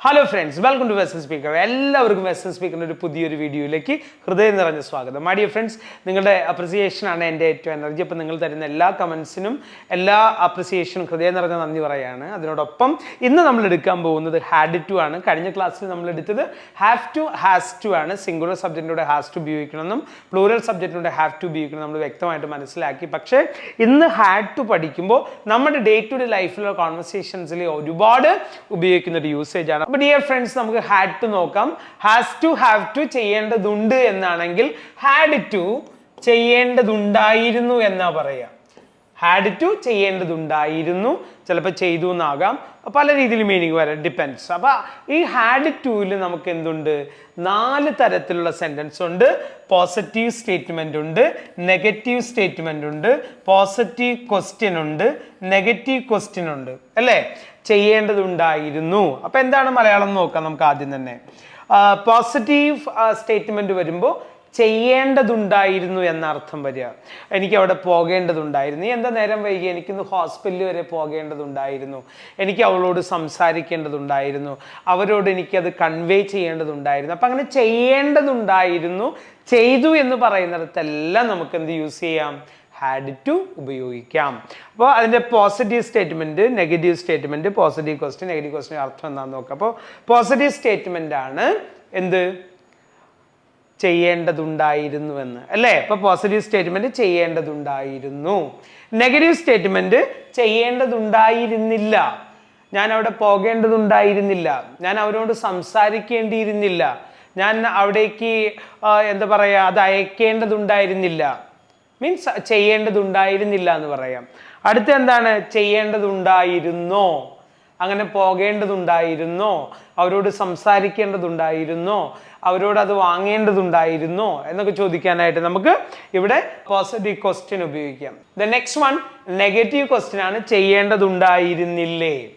Hello friends welcome to western speaker എല്ലാവർക്കും western സ്പീക്കറിന്റെ ഒരു പുതിയൊരു വീഡിയോയിലേക്ക് ഹൃദയം നിറഞ്ഞ സ്വാഗതം. മൈ ഡിയർ ഫ്രണ്ട്സ് നിങ്ങളുടെ അപ്രിസിയേഷനാണ് എന്റെ ഏറ്റവും എനർജി അപ്പോൾ നിങ്ങൾ തരുന്ന എല്ലാ കമൻസിനും എല്ലാ അപ്രിസിയേഷനും ഹൃദയം നിറഞ്ഞ നന്ദി പറയുകയാണ് അതിനോടൊപ്പം ഇന്ന് നമ്മൾ എടുക്കാൻ പോകുന്നത് ഹാഡ് ടു ആണ്. കഴിഞ്ഞ ക്ലാസ്സിൽ നമ്മൾ എടുത്തത് ഹാവ് ടു ഹാസ് ടു ആണ്. സിംഗുലർ സബ്ജക്റ്റിലൂടെ ഹാസ് ടു ഉപയോഗിക്കണമെന്നും പ്ലൂറൽ സബ്ജക്റ്റിലൂടെ ഹാവ് ടു ഉപയോഗിക്കണം നമ്മൾ വ്യക്തമായിട്ട് മനസ്സിലാക്കി. പക്ഷേ ഇന്ന് ഹാഡ് ടു പഠിക്കുമ്പോൾ നമ്മുടെ ഡേ ടു ഡേ ലൈഫിലുള്ള കോൺവെർസേഷൻസിൽ ഒരുപാട് ഉപയോഗിക്കുന്ന ഒരു യൂസേജ് ആണ് അപ്പോൾ ഡിയർ ഫ്രണ്ട്സ് നമുക്ക് ഹാഡ് ടു നോക്കാം. ഹാസ് ടു ഹാവ് ടു ചെയ്യേണ്ടതുണ്ട് എന്നാണെങ്കിൽ ഹാഡ് ടു ചെയ്യേണ്ടതുണ്ടായിരുന്നു എന്നാ പറയുക ഹാഡ് ടു ചെയ്യേണ്ടതുണ്ടായിരുന്നു. ചിലപ്പോൾ ചെയ്തു എന്നാകാം. പല രീതിയിൽ മീനിങ് വരാം. ഡിപ്പെൻസ് അപ്പോൾ ഈ ഹാഡ് ടുവിൽ നമുക്ക് എന്തുണ്ട്? നാല് തരത്തിലുള്ള സെന്റൻസ് ഉണ്ട്. പോസിറ്റീവ് സ്റ്റേറ്റ്മെന്റ് ഉണ്ട്. നെഗറ്റീവ് സ്റ്റേറ്റ്മെന്റ് ഉണ്ട്. പോസിറ്റീവ് ക്വസ്റ്റ്യൻ ഉണ്ട്. നെഗറ്റീവ് ക്വസ്റ്റ്യൻ ഉണ്ട്. അല്ലേ? ചെയ്യേണ്ടതുണ്ടായിരുന്നു. അപ്പോൾ എന്താണ് മലയാളം നോക്കാം നമുക്ക് ആദ്യം തന്നെ. പോസിറ്റീവ് സ്റ്റേറ്റ്മെന്റ് വരുമ്പോൾ ചെയ്യേണ്ടതുണ്ടായിരുന്നു എന്ന അർത്ഥം വരിക. എനിക്ക് അവിടെ പോകേണ്ടതുണ്ടായിരുന്നു എന്താ നേരം വൈകി? എനിക്കിന്ന് ഹോസ്പിറ്റലിൽ വരെ പോകേണ്ടതുണ്ടായിരുന്നു. എനിക്ക് അവളോട് സംസാരിക്കേണ്ടതുണ്ടായിരുന്നു. അവരോട് എനിക്കത് കൺവേ ചെയ്യേണ്ടതുണ്ടായിരുന്നു. അപ്പം അങ്ങനെ ചെയ്യേണ്ടതുണ്ടായിരുന്നു. ചെയ്തു എന്ന് പറയുന്നിടത്തെല്ലാം നമുക്ക് എന്ത് യൂസ് ചെയ്യാം? ഹാഡ് ടു ഉപയോഗിക്കാം. അപ്പോൾ അതിന്റെ positive statement negative statement positive question negative question അർത്ഥം എന്താണെന്ന് നോക്കാം. അപ്പോൾ പോസിറ്റീവ് സ്റ്റേറ്റ്മെന്റ് ആണ് എന്ത്? ചെയ്യേണ്ടതുണ്ടായിരുന്നു എന്ന് അല്ലേ? ഇപ്പൊ പോസിറ്റീവ് സ്റ്റേറ്റ്മെന്റ് ചെയ്യേണ്ടതുണ്ടായിരുന്നു. നെഗറ്റീവ് സ്റ്റേറ്റ്മെന്റ് ചെയ്യേണ്ടതുണ്ടായിരുന്നില്ല. ഞാൻ അവിടെ പോകേണ്ടതുണ്ടായിരുന്നില്ല. ഞാൻ അവരോട് സംസാരിക്കേണ്ടിയിരുന്നില്ല. ഞാൻ അവിടേക്ക് എന്താ പറയുക അത് അയക്കേണ്ടതുണ്ടായിരുന്നില്ല. മീൻസ് ചെയ്യേണ്ടതുണ്ടായിരുന്നില്ല എന്ന് പറയാം. അടുത്ത എന്താണ്? ചെയ്യേണ്ടതുണ്ടായിരുന്നോ? അങ്ങനെ പോകേണ്ടതുണ്ടായിരുന്നോ? അവരോട് സംസാരിക്കേണ്ടതുണ്ടായിരുന്നോ? അവരോട് അത് വാങ്ങേണ്ടതുണ്ടായിരുന്നോ? എന്നൊക്കെ ചോദിക്കാനായിട്ട് നമുക്ക് ഇവിടെ പോസിറ്റീവ് ക്വസ്റ്റ്യൻ ഉപയോഗിക്കാം. The next one negative question ആണ് ചെയ്യേണ്ടതുണ്ടായിരുന്നില്ലേ?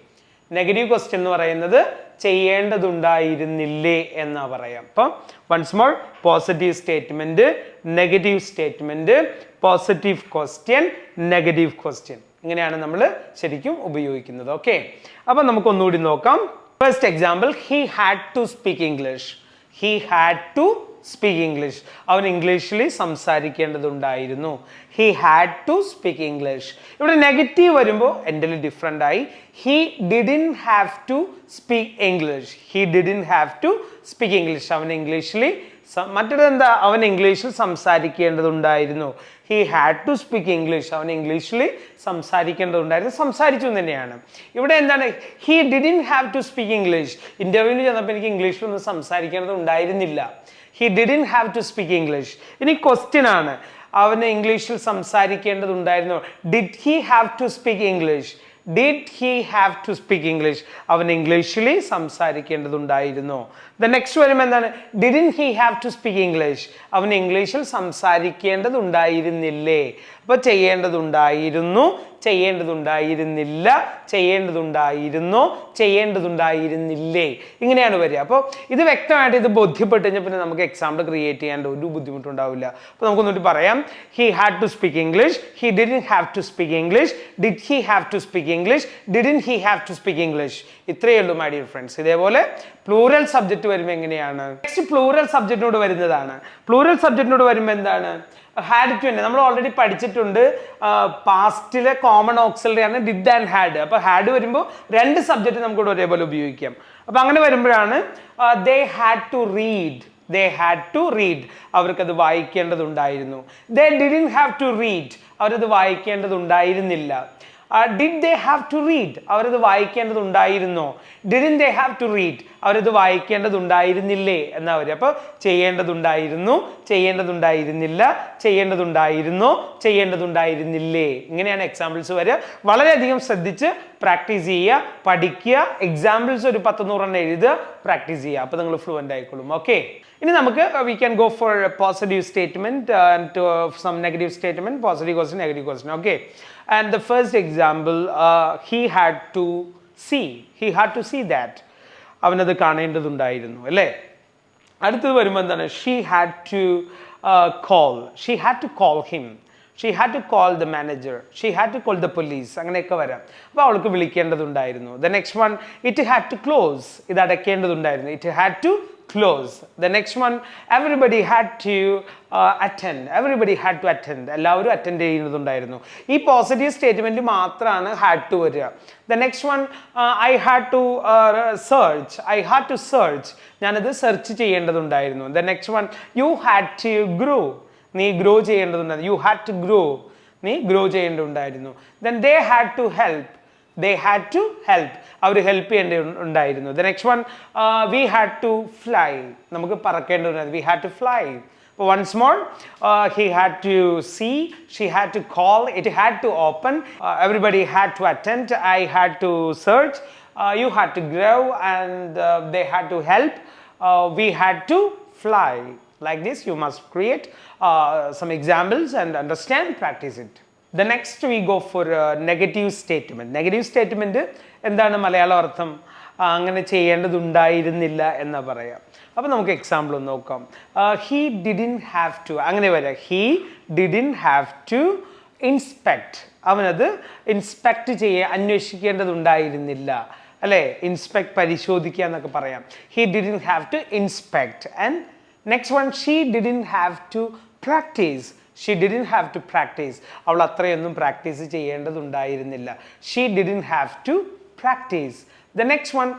നെഗറ്റീവ് ക്വസ്റ്റ്യൻ എന്ന് പറയുന്നത് ചെയ്യേണ്ടതുണ്ടായിരുന്നില്ലേ എന്നാ പറയാം. അപ്പം once more positive statement negative statement positive question negative question ഇങ്ങനെയാണ് നമ്മൾ ശരിക്കും ഉപയോഗിക്കുന്നത്. ഓക്കെ അപ്പം നമുക്ക് ഒന്നുകൂടി നോക്കാം. First example he had to speak English he had to speak English അവൻ ഇംഗ്ലീഷിൽ സംസാരിക്കേണ്ടതുണ്ടായിരുന്നു. He had to speak English ഇവിടെ നെഗറ്റീവ് വരുമ്പോൾ എന്റെ ഡിഫറെന്റ് ആയി. He didn't have to speak English he didn't have to speak English അവൻ ഇംഗ്ലീഷിൽ മറ്റൊരു എന്താ? അവൻ ഇംഗ്ലീഷിൽ സംസാരിക്കേണ്ടതുണ്ടായിരുന്നു. He had to speak English അവൻ ഇംഗ്ലീഷിൽ സംസാരിക്കേണ്ടതുണ്ടായിരുന്നു. സംസാരിച്ചു തന്നെയാണ്. ഇവിടെ എന്താണ്? He didn't have to speak English ഇന്റർവ്യൂവിന് ചെന്നപ്പോൾ എനിക്ക് ഇംഗ്ലീഷിലൊന്നും സംസാരിക്കേണ്ടത് ഉണ്ടായിരുന്നില്ല he didn't have to speak English ഇനി ക്വസ്റ്റ്യൻ ആണ്. അവന് ഇംഗ്ലീഷിൽ സംസാരിക്കേണ്ടതുണ്ടായിരുന്നു. Did he have to speak English did he have to speak English അവൻ ഇംഗ്ലീഷിൽ സംസാരിക്കേണ്ടതുണ്ടായിരുന്നു. ദ നെക്സ്റ്റ് വരുമ്പോൾ എന്താണ്? Didn't he have to speak English അവൻ ഇംഗ്ലീഷിൽ സംസാരിക്കേണ്ടതുണ്ടായിരുന്നില്ലേ? അപ്പോൾ ചെയ്യേണ്ടതുണ്ടായിരുന്നു. ചെയ്യേണ്ടതുണ്ടായിരുന്നില്ല ചെയ്യേണ്ടതുണ്ടായിരുന്നു ചെയ്യേണ്ടതുണ്ടായിരുന്നില്ലേ? ഇങ്ങനെയാണ് വരിക. അപ്പോൾ ഇത് വ്യക്തമായിട്ട് ഇത് ബോധ്യപ്പെട്ട് കഴിഞ്ഞാൽ പിന്നെ നമുക്ക് എക്സാമ്പിൾ ക്രിയേറ്റ് ചെയ്യാണ്ട് ഒരു ബുദ്ധിമുട്ടുണ്ടാവില്ല. അപ്പോൾ നമുക്കൊന്നിട്ട് പറയാം. He had to speak English he didn't have to speak English did he have to speak English didn't he have to speak English ഇത്രയേ ഉള്ളൂ മൈ ഡിയർ ഫ്രണ്ട്സ് ഇതേപോലെ പ്ലൂറൽ സബ്ജക്റ്റ് വരുമ്പോൾ എങ്ങനെയാണ്? നെക്സ്റ്റ് പ്ലൂറൽ സബ്ജക്റ്റിനോട് വരുന്നതാണ്. പ്ലൂറൽ സബ്ജക്റ്റിനോട് വരുമ്പോൾ എന്താണ്? Had to തന്നെ നമ്മൾ ഓൾറെഡി പഠിച്ചിട്ടുണ്ട് പാസ്റ്റിലെ കോമൺ ഓക്സിലറി ആണ് ഡിഡ് ആൻഡ് ഹാഡ് അപ്പോൾ ഹാഡ് വരുമ്പോൾ രണ്ട് സബ്ജക്റ്റ് നമുക്ക് ഇവിടെ ഒരേപോലെ ഉപയോഗിക്കാം. അപ്പോൾ അങ്ങനെ വരുമ്പോഴാണ് they had to read they had to read അവർക്കത് വായിക്കേണ്ടതുണ്ടായിരുന്നു. They didn't have to read അവരത് വായിക്കേണ്ടതുണ്ടായിരുന്നില്ല. Did they have to read അവരത് വായിക്കേണ്ടതുണ്ടായിരുന്നോ? Didn't they have to read അവരത് വായിക്കേണ്ടതുണ്ടായിരുന്നില്ലേ എന്നാ വരിക അപ്പോൾ ചെയ്യേണ്ടതുണ്ടായിരുന്നു ചെയ്യേണ്ടതുണ്ടായിരുന്നില്ല ചെയ്യേണ്ടതുണ്ടായിരുന്നു ചെയ്യേണ്ടതുണ്ടായിരുന്നില്ലേ. ഇങ്ങനെയാണ് എക്സാമ്പിൾസ് വരിക. വളരെയധികം ശ്രദ്ധിച്ച് പ്രാക്ടീസ് ചെയ്യുക പഠിക്കുക എക്സാമ്പിൾസ് ഒരു പത്ത് നൂറെണ്ണം എഴുതുക പ്രാക്ടീസ് ചെയ്യുക. അപ്പോൾ നിങ്ങൾ ഫ്ലുവന്റ് ആയിക്കോളും. ഓക്കെ ഇനി നമുക്ക് we can go for positive statement to some negative statement positive question negative question okay and the first example he had to see he had to see that അവനത് കാണേണ്ടതുണ്ടായിരുന്നു അല്ലേ? അടുത്തത് വരുമ്പോൾ എന്താണ്? She had to call she had to call him she had to call the manager she had to call the police അങ്ങനെയൊക്കെ വരാം. അപ്പോൾ അവൾക്ക് വിളിക്കേണ്ടതുണ്ടായിരുന്നു. The next one it had to close ഇത് അടയ്ക്കേണ്ടതുണ്ടായിരുന്നു. It had to close. The next one, everybody had to uh, attend. Everybody had to attend. എല്ലാവരും attend ചെയ്യുന്നതുണ്ടായിരുന്നു. ഈ positive statement മാത്രമാണ് had to വരിക. The next one I had to search I had to search ഞാനത് search ചെയ്യേണ്ടതുണ്ടായിരുന്നു. The next one you had to grow നീ grow ചെയ്യേണ്ടതുണ്ടായിരുന്നു. You had to grow നീ grow ചെയ്യേണ്ടതുണ്ടായിരുന്നു. Then they had to help they had to help our help ചെയ്യേണ്ട ഉണ്ടായിരുന്നു the next one we had to fly നമുക്ക് പറക്കേണ്ടതുണ്ടായിരുന്നു we had to fly അപ്പോൾ once more he had to see she had to call it had to open everybody had to attend I had to search you had to grow and they had to help we had to fly like this you must create uh, some examples and understand practice it the next we go for negative statement negative statement എന്താണ് മലയാളം അർത്ഥം? അങ്ങനെ ചെയ്യേണ്ടതുണ്ടായിരുന്നില്ല എന്ന് പറയാം. അപ്പോൾ നമുക്ക് example ഒന്ന് നോക്കാം. He didn't have to അങ്ങനെ വരാം. He didn't have to inspect അവനത് ഇൻസ്പെക്ട് ചെയ്യ അന്വേഷിക്കേണ്ടതുണ്ടായിരുന്നില്ല. അല്ലേ? ഇൻസ്പെക്ട് പരിശോധിക്കുക എന്നൊക്കെ പറയാം. He didn't have to inspect and next one she didn't have to practice she didn't have to practice അവൾ അത്രയൊന്നും practice ചെയ്യേണ്ടതുണ്ടായിരുന്നില്ല. She didn't have to practice the next one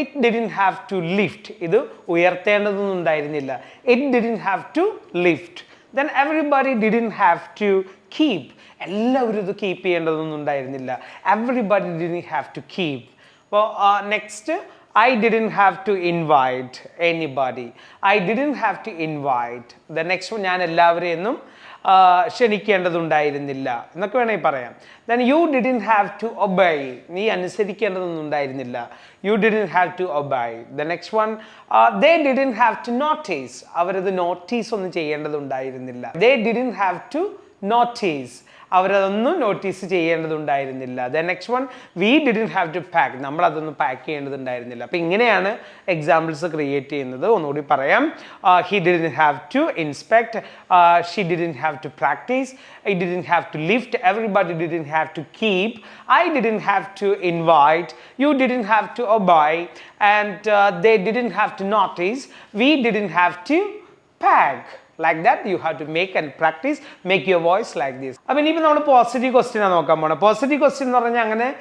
it didn't have to lift ഇത് ഉയർത്തേണ്ടതൊന്നും ഉണ്ടായിരുന്നില്ല it didn't have to lift then everybody didn't have to keep എല്ലാവരും ഇത് keep ചെയ്യേണ്ടതൊന്നും ഉണ്ടായിരുന്നില്ല everybody didn't have to keep അപ്പോൾ next I didn't have to invite anybody. I didn't have to invite. The next one ഞാൻ എല്ലാവരെയൊന്നും ക്ഷണിക്കേണ്ടതുണ്ടായിരുന്നില്ല. എന്നൊക്കെ വേണമെങ്കിൽ പറയാം. Then you didn't have to obey നീ അനുസരിക്കേണ്ടതൊന്നും ഉണ്ടായിരുന്നില്ല. You didn't have to obey the next one they didn't have to notice അവരത് നോട്ടീസ് ഒന്നും ചെയ്യേണ്ടതുണ്ടായിരുന്നില്ല. They didn't have to notice അവരതൊന്നും notice ചെയ്യേണ്ടതുണ്ടായിരുന്നില്ല. The next one we didn't have to pack നമ്മൾ അതൊന്നും pack ചെയ്യേണ്ടതുണ്ടായിരുന്നില്ല. അപ്പം ഇങ്ങനെയാണ് examples create ചെയ്യുന്നത്. ഒന്നുകൂടി പറയാം. He didn't have to inspect she didn't have to practise I didn't have to lift everybody didn't have to keep I didn't have to invite you didn't have to obey and they didn't have to notice we didn't have to pack like that you have to make and practise make your voice like this അപ്പം ഇനിയിപ്പോൾ നമ്മൾ positive ക്വസ്റ്റിനാണ് നോക്കാൻ പോകണം positive question എന്ന് പറഞ്ഞാൽ അങ്ങനെ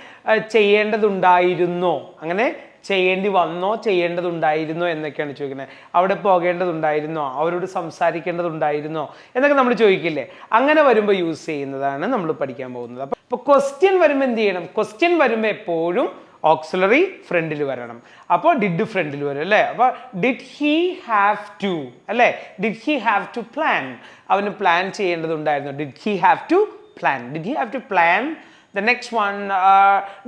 ചെയ്യേണ്ടതുണ്ടായിരുന്നോ? അങ്ങനെ ചെയ്യേണ്ടി വന്നോ ചെയ്യേണ്ടതുണ്ടായിരുന്നോ എന്നൊക്കെയാണ് ചോദിക്കുന്നത് അവിടെ പോകേണ്ടതുണ്ടായിരുന്നോ? അവരോട് സംസാരിക്കേണ്ടതുണ്ടായിരുന്നോ? എന്നൊക്കെ നമ്മൾ ചോദിക്കില്ലേ? അങ്ങനെ വരുമ്പോൾ യൂസ് ചെയ്യുന്നതാണ് നമ്മൾ പഠിക്കാൻ പോകുന്നത്. അപ്പോൾ ക്വസ്റ്റ്യൻ വരുമ്പോൾ എന്ത് ചെയ്യണം? ക്വസ്റ്റ്യൻ വരുമ്പോൾ എപ്പോഴും ഓക്സിലറി ഫ്രണ്ടിൽ വരണം. അപ്പോൾ ഡിഡ് ഫ്രണ്ടിൽ വരും അല്ലേ? അപ്പോൾ ഡിഡ് ഹി ഹാവ് ടു അല്ലേ? Did he have to plan അവന് plan ചെയ്യേണ്ടതുണ്ടായിരുന്നു. Did he have to plan did he have to plan the next one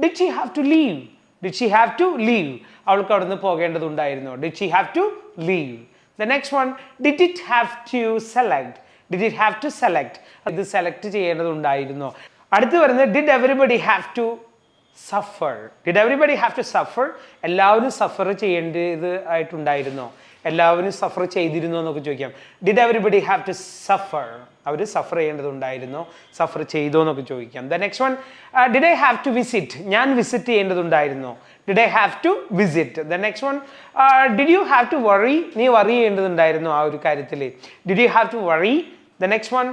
did he have to leave did she have to leave അവൾക്ക് അവിടുന്ന് പോകേണ്ടതുണ്ടായിരുന്നു. Did she have to leave the next one did it have to select did it have to select ഇത് select ചെയ്യേണ്ടതുണ്ടായിരുന്നു. അടുത്ത് വരുന്നത് did everybody have to suffer did everybody have to suffer എല്ലാവരും suffer ചെയ്യേണ്ടത് ആയിട്ടുണ്ടായിരുന്നോ? എല്ലാവരും സഫർ ചെയ്തിരുന്നോ എന്നൊക്കെ ചോദിക്കാം. Did everybody have to suffer our suffer ചെയ്യേണ്ടതുണ്ടായിരുന്നോ? സഫർ ചെയ്തോ എന്നൊക്കെ ചോദിക്കാം. The next one did I have to visit ഞാൻ visit ചെയ്യേണ്ടതുണ്ടായിരുന്നോ? Did I have to visit the next one did you have to worry നീ worry ചെയ്യേണ്ടതുണ്ടായിരുന്നോ ആ ഒരു കാര്യത്തിൽ did you have to worry the next one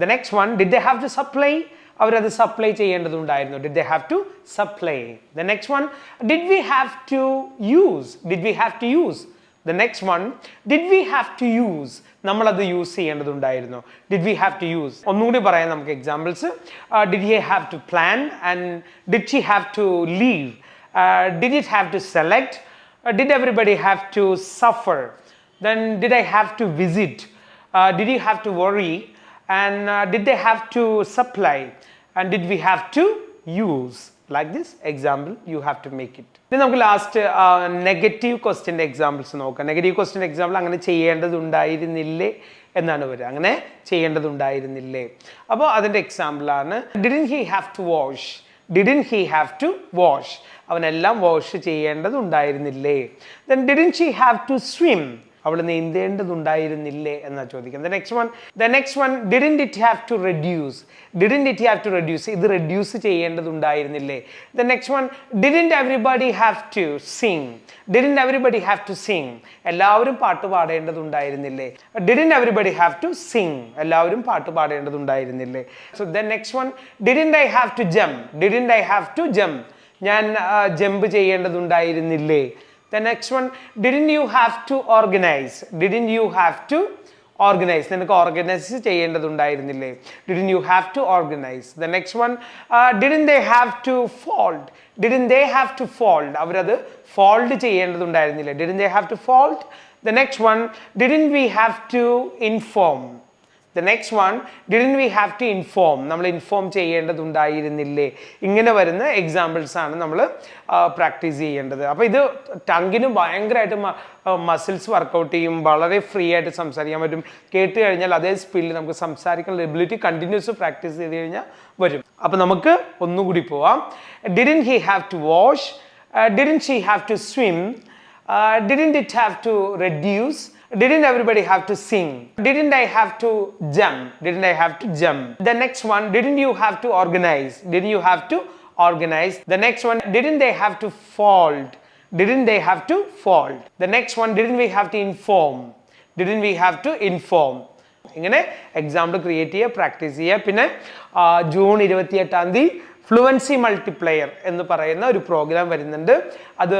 the next one did I have to supply അവരത് supply ചെയ്യേണ്ടതുണ്ടായിരുന്നു did they have to supply the next one did we have to use did we have to use the next one did we have to use നമ്മളത് use ചെയ്യേണ്ടതുണ്ടായിരുന്നു did we have to use ഒന്നുകൂടി പറയാം നമുക്ക് examples did he have to plan and did she have to leave did it have to select did everybody have to suffer then did I have to visit did you have to worry and uh, did they have to supply? And did we have to use? Like this example you have to make it. ഇനി നമുക്ക് last negative ക്വസ്റ്റ്യന്റെ examples നോക്കാം. Negative question example അങ്ങനെ ചെയ്യേണ്ടതുണ്ടായിരുന്നില്ലേ എന്നാണ് വരിക. അങ്ങനെ ചെയ്യേണ്ടതുണ്ടായിരുന്നില്ലേ. അപ്പോൾ അതിന്റെ എക്സാമ്പിളാണ് didn't he have to wash didn't he have to wash അവനെല്ലാം wash ചെയ്യേണ്ടതുണ്ടായിരുന്നില്ലേ? Then didn't she have to swim അവൾ നീന്തേണ്ടതുണ്ടായിരുന്നില്ലേ എന്നാ ചോദിക്കുന്നത്. Next one the next one didn't it have to reduce didn't it have to reduce ഇത് reduce ചെയ്യേണ്ടതുണ്ടായിരുന്നില്ലേ? The next one didn't everybody have to sing didn't everybody have to sing എല്ലാവരും പാട്ട് പാടേണ്ടതുണ്ടായിരുന്നില്ലേ? Didn't everybody have to sing എല്ലാവരും പാട്ട് പാടേണ്ടതുണ്ടായിരുന്നില്ലേ? So the next one didn't I have to jump didn't I have to jump ഞാൻ jump ചെയ്യേണ്ടതുണ്ടായിരുന്നില്ലേ? The next one didn't you have to organise didn't you have to organise നിനക്ക് organise ചെയ്യേണ്ടതുണ്ടായിരുന്നില്ലേ? Didn't you have to organise the next one didn't they have to fold didn't they have to fold അവരത് fold ചെയ്യേണ്ടതുണ്ടായിരുന്നില്ലേ? Didn't they have to fold the next one didn't we have to inform the next one didn't we have to inform നമ്മൾ inform ചെയ്യേണ്ടതുണ്ടായിരുന്നില്ലേ? ഇങ്ങനെ വരുന്ന examples ആണ് നമ്മൾ practice ചെയ്യേണ്ടത്. അപ്പോൾ ഇത് ടങ്ങിന് ഭയങ്കരമായിട്ട് മസിൽസ് വർക്കൗട്ട് ചെയ്യും വളരെ ഫ്രീ ആയിട്ട് സംസാരിക്കാൻ പറ്റും. കേട്ട് കഴിഞ്ഞാൽ അതേ സ്പീഡിൽ നമുക്ക് സംസാരിക്കാനുള്ള എബിലിറ്റി കണ്ടിന്യൂസ് പ്രാക്ടീസ് ചെയ്ത് കഴിഞ്ഞാൽ വരും. അപ്പോൾ നമുക്ക് ഒന്നുകൂടി പോവാം. Didn't he have to wash didn't he have to swim didn't it have to reduce? Didn't everybody have to sing? Didn't I have to jump? Didn't I have to jump? The next one, didn't you have to organize? Didn't you have to organize? The next one, didn't they have to fold? Didn't they have to fold? The next one, didn't we have to inform? Didn't we have to inform? ഇങ്ങനെ example create ചെയ്യുക practice ചെയ്യുക പിന്നെ ആ, June ഇരുപത്തി എട്ടാം തീയതി fluency multiplayer എന്ന് പറയുന്ന ഒരു പ്രോഗ്രാം വരുന്നുണ്ട്. അത്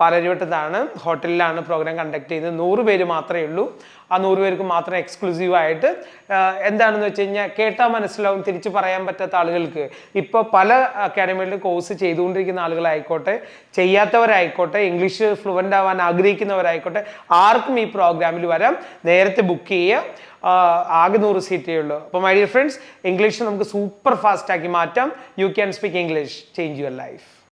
പാലരുവട്ടത്താണ് ഹോട്ടലിലാണ് പ്രോഗ്രാം കണ്ടക്ട് ചെയ്യുന്നത്. നൂറ് പേര് മാത്രമേ ഉള്ളൂ. ആ നൂറ് പേർക്ക് മാത്രം എക്സ്ക്ലൂസീവ് ആയിട്ട് എന്താണെന്ന് വെച്ച് കഴിഞ്ഞാൽ കേട്ടാൽ മനസ്സിലാവും തിരിച്ച് പറയാൻ പറ്റാത്ത ആളുകൾക്ക്. ഇപ്പോൾ പല അക്കാഡമികളിൽ കോഴ്സ് ചെയ്തുകൊണ്ടിരിക്കുന്ന ആളുകളായിക്കോട്ടെ ചെയ്യാത്തവരായിക്കോട്ടെ ഇംഗ്ലീഷ് ഫ്ലുവന്റ് ആവാൻ ആഗ്രഹിക്കുന്നവരായിക്കോട്ടെ ആർക്കും ഈ പ്രോഗ്രാമിൽ വരാം. നേരത്തെ ബുക്ക് ചെയ്യുക ആകെ നൂറ് സീറ്റേ ഉള്ളൂ. അപ്പോൾ മൈ ഡിയർ ഫ്രണ്ട്സ് ഇംഗ്ലീഷ് നമുക്ക് സൂപ്പർ ഫാസ്റ്റ് ആക്കി മാറ്റാം. You can speak English change your life